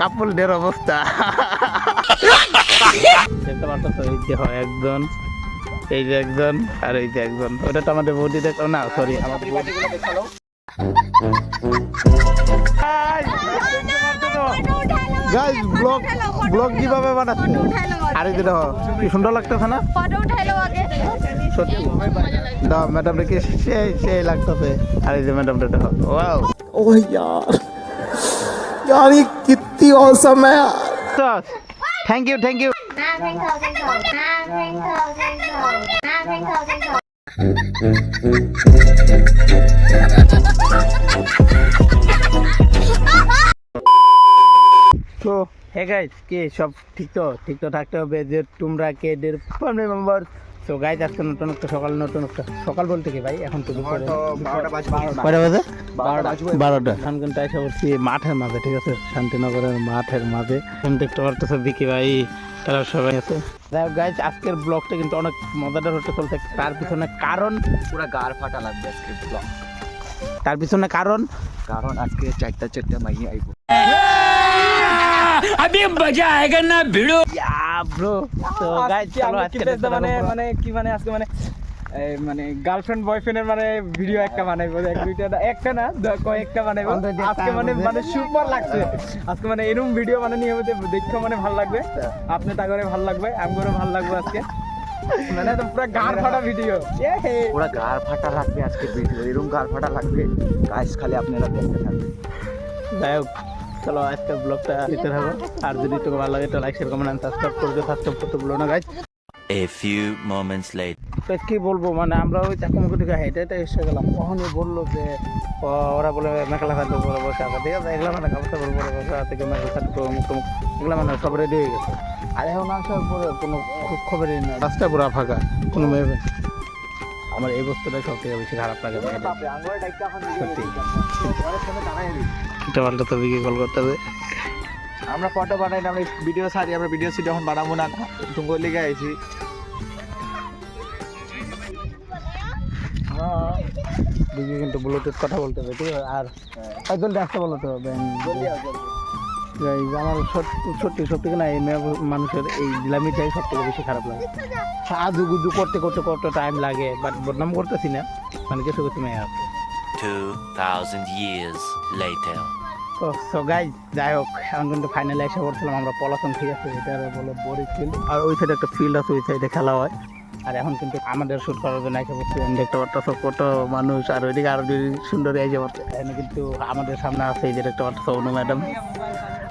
কাপড়দের অবস্থা। একজন এই যে একজন আর এই যে একজন। ওটা তো আমাদের বৌদি দেখো না সরি আমাদের বৌদি গাইস ব্লগ ব্লগ কীভাবে আরে যে দেখো কি সুন্দর লাগতেছে না? সত্যি। দাও ম্যাডামটা কি সেই সেই লাগতেছে। আরে যে ম্যাডামটা দেখো ওয়াও ও ইয়ার। यार ये कितनी औसम है यार থ্যাংক ইউ থ্যাংক ইউ না থ্যাংক ইউ থ্যাংক ইউ না থ্যাংক ইউ থ্যাংক ইউ না থ্যাংক ইউ থ্যাংক ইউ তো হে গাইস কি সব ঠিক তো ঠিক তো থাকতে হবে যে তোমরা কে দের ফ্যামিলি মেম্বার তো গাইজ আজকে নতুন একটা সকাল নতুন একটা সকাল বলতে কি ভাই? এখন তো দুপুরে কয়টা বাজে? বারোটা। এখন কিন্তু এসে পড়ছি মাঠের মাঝে ঠিক আছে? শান্তিনগরের মাঠের মাঝে। এখন দেখতে পারতেছে বিকি ভাই তারা সবাই আছে। যাই হোক গাইজ আজকের ব্লগটা কিন্তু অনেক মজাদার হতে চলছে। তার পিছনে কারণ? পুরা গার ফাটা লাগবে আজকে ব্লগ তার পিছনে কারণ? কারণ আজকে চারটা চারটা মাইয়ে আইব। ব্রো তো গাইজ চলো আজকে মানে মানে কি মানে আজকে মানে মানে গার্লফ্রেন্ড বয়ফ্রেন্ডের মানে ভিডিও একটা বানাইবো এক দুইটা একটা না কয়েকটা বানাইবো। আজকে মানে মানে সুপার লাগছে। আজকে মানে এরকম ভিডিও মানে নিয়মিত দেখতে মানে ভালো লাগবে। আপনি তা করে ভালো লাগবে আমি করে ভালো লাগবে আজকে। মানে একদম পুরো গার ফাটা ভিডিও পুরা গার ফাটা লাগবে আজকে ভিডিও এরকম গার ফাটা লাগবে। গাইস খালি আপনারা দেখতে থাকবেন। যাই হোক। চলো আজকের ব্লগটা দিতে থাকো। আর যদি তোমার ভালো লাগে তো লাইক শেয়ার কমেন্ট সাবস্ক্রাইব করে। দিও সাবস্ক্রাইব করতে ভুলো না guys A few moments later. তো কি বলব মানে আমরা ওই চাকুমুখি থেকে হেঁটে হেঁটে এসে গেলাম। কখনই বলল যে ওরা বলে মেখলা খাদ্য পরে বসে আছে। ঠিক আছে এগুলো মানে কাপড় পরে পরে বসে আছে কি মেখলা খাদ্য মুখ টুমুখ এগুলো মানে সব রেডি হয়ে গেছে। আর এখন আসার পরে কোনো খো- খবরই নেই। রাস্তা পুরো ফাঁকা কোনো মেয়ে আমার এই বস্তুটাই সব থেকে বেশি খারাপ লাগে। সত্যি। এটা পাল্টা কল করতে হবে। আমরা ফটো বানাই না আমরা ভিডিও সারি আমরা ভিডিও সিডি এখন বানাবো না লিগে আইছি। দিকে কিন্তু ব্লুটুথ কথা বলতে হবে ঠিক আছে? আর জলদি আসতে বলো তো আমার সত্যি সত্যি সত্যি না এই মেয়ে মানুষের এই দিলামিটাই সব থেকে বেশি খারাপ লাগে। সাজু গুজু করতে করতে কত টাইম লাগে বাট বদনাম করতেছি না। মানে কিছু কিছু মেয়ে আছে। 2,000 years later. তো সো গাইজ যাই হোক এখন কিন্তু ফাইনালে এসে পড়ছিলাম আমরা পলাশন ঠিক আছে এটা বলে বড়ি ফিল্ড আর ওই সাইডে একটা ফিল্ড আছে ওই সাইডে খেলা হয়। আর এখন কিন্তু আমাদের শুট করার জন্য এসে পড়ছি দেখতে পারতেছ কত মানুষ আর ওইদিকে আরও দুই সুন্দর এসে পড়ছে। এখানে কিন্তু আমাদের সামনে আছে এই যে দেখতে পারতেছ অনু ম্যাডাম।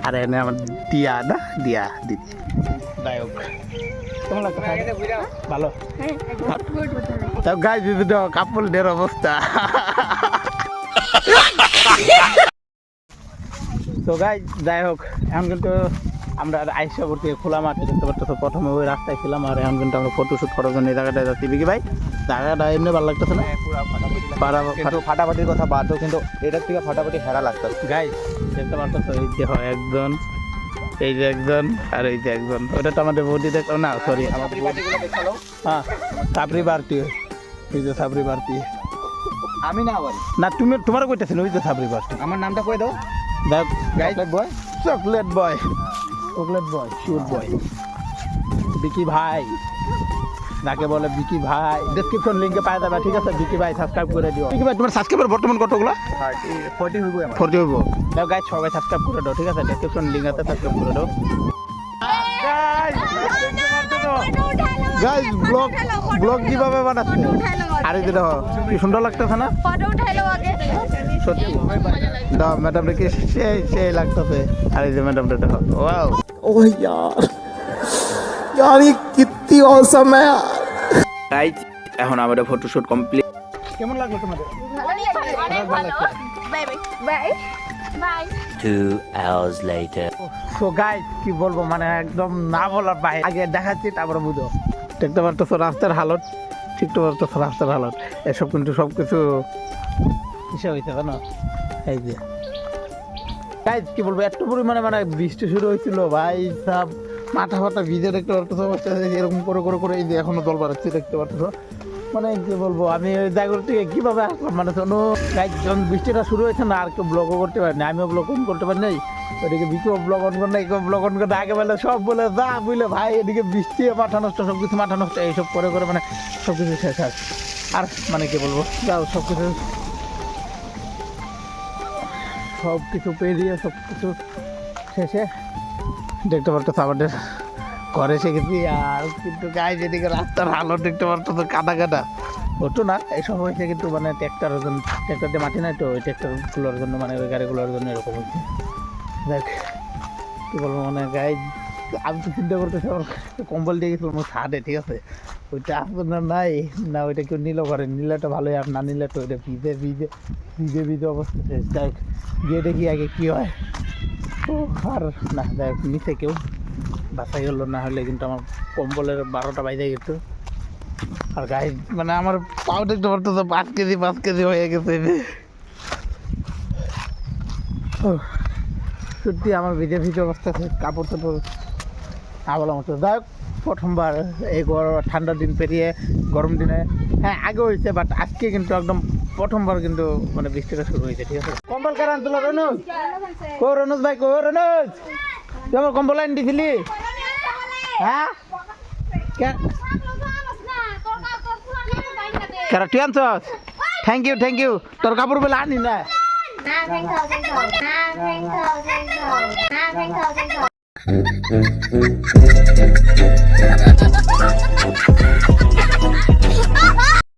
আর এখানে আমার দিয়া না? দিয়া দিদি। যাই হোক। কেমন লাগছে ভালো? তা গাই কাপড় কাপড়দের অবস্থা। তো গাই যাই হোক এখন কিন্তু আমরা আইসা করতে খোলা মাঠে দেখতে পারতেছো প্রথমে ওই রাস্তায় ছিলাম আর এখন কিন্তু আমরা ফটোশুট করার জন্য এই জায়গাটায় যাচ্ছি। বিকি ভাই জায়গাটা এমনি ভালো লাগতেছে না? কিন্তু ফাটাফাটির কথা বাদও কিন্তু এটার থেকে ফাটাফাটি হেরা লাগতো গাই দেখতে পারতেছো এই যে হয় একজন এই যে একজন আর এই যে একজন। ওটা তো আমাদের বৌদি দেখো না সরি আমাদের হ্যাঁ সাবরি বাড়তি এই যে সাবরি বাড়তি আমি না আবার না তুমি তোমারও কইতেছেন ওই যে সাবরি বাড়তি আমার নামটা কই দাও দেখ guys boy chocolate boy chocolate boy sure boy Vicky ভাই যাকে বলে বিকি ভাই ডেসক্রিপশন লিঙ্কে পাই যাবে ঠিক আছে বিকি ভাই সাবস্ক্রাইব করে দিও বিকি ভাই তোমার সাবস্ক্রাইবার বর্তমান কতগুলো ফোর্টি হইব আমার ফোর দিব দাও গাইজ সবাই সাবস্ক্রাইব করে দাও ঠিক আছে ডেসক্রিপশন লিঙ্ক আছে সাবস্ক্রাইব করে দাও গাইজ ব্লগ ব্লগ কিভাবে বানাচ্ছে আর এই যে দেখো কি সুন্দর লাগতেছে না ফটো উঠাইলো আগে সত্যি দাও ম্যাডাম কে সেই সেই লাগতেছে আর এই যে ম্যাডামটা দেখো ওয়াও ओह यार यार ये कितनी औसम है यार গাইজ এখন আমাদের ফটোশুট কমপ্লিট কেমন লাগলো তোমাদের অনেক ভালো bye bye bye bye Two hours later. So guys কি বলবো মানে একদম না বলার বাইরে আগে দেখাচ্ছি তারপরে বুঝো দেখতে পারতেছো রাস্তার হালত ঠিকতে পারতেছো রাস্তার হালত। এসব কিন্তু সব কিছু হিসাব হয়েছে কেন এই যে। গাইজ কি বলব, এত পরিমাণে মানে বৃষ্টি শুরু হয়েছিল ভাই সব, মাথা ফাটা ভিজে দেখতে পারতেছো এরকম করে করে করে এই যে এখনও জল বাড়াচ্ছি, দেখতে পারতেছো। মানে কি বলব, আমি ওই জায়গার থেকে কীভাবে আসলাম? মানে গাইজ যখন বৃষ্টিটা শুরু হয়েছে না, আর কেউ ব্লগও করতে পারিনি, আমিও ব্লগ করতে পারি নাই। ওদিকে বিকো ব্লগ অন করে ইকো ব্লগ অন করে আগে বলে সব বলে যা বুঝলে ভাই, এদিকে বৃষ্টি, মাথা নষ্ট সব কিছু মাথা নষ্ট, এইসব করে করে মানে সব কিছু শেষ আর আর মানে কি বলব, যাও সব কিছু সব কিছু পেরিয়ে সব কিছু শেষে দেখতে পারতো আমাদের এসে গেছি আর? কিন্তু গায়ে যেদিকে রাস্তার আলো দেখতে পারতো তো কাদা কাদা। ওটো না এইসব হয়েছে কিন্তু মানে ট্র্যাক্টরের জন্য ট্র্যাক্টর দিয়ে মাটি নাই তো, ওই ট্র্যাক্টরগুলোর জন্য মানে ওই গাড়িগুলোর জন্য এরকম হচ্ছে দেখ কী বলব মানে গায়ে আমি তো চিন্তা করতেছি, আমার কম্বল দিয়ে গেছিলাম ছাদে, ঠিক আছে? ওইটা না নাই? না, ওইটা কেউ নিল করে নিলেটা ভালোই, আর না নিলে তো ওইটা ভিজে ভিজে ভিজে ভিজে অবস্থা শেষ। যাই গিয়ে দেখি আগে কী হয়। ও আর না যাই নিচে কেউ বাসাই হলো, না হলে কিন্তু আমার কম্বলের বারোটা বাইরে গেত আর গায়ে মানে আমার পাও দেখতে পারতো তো পাঁচ কেজি পাঁচ কেজি হয়ে গেছে। সত্যি আমার ভিজে ভিজে অবস্থা কাপড় টাপড় আবলা মতো যাই হোক, প্রথমবার এই ঠান্ডার দিন পেরিয়ে, গরম দিনে। হ্যাঁ আগে হয়েছে বাট আজকে কিন্তু একদম প্রথমবার কিন্তু মানে বৃষ্টিটা শুরু হয়েছে, ঠিক আছে? কম্বল কার আনছিল, রনুজ? কো রনুজ ভাই কো রনুজ? তুই আমার কম্বল আনি দিছিলি? হ্যাঁ? কে- কেন তুই আনছস? থ্যাংক ইউ থ্যাংক ইউ তোর কাপড় বেলা আনি না। Nothing, nothing, nothing,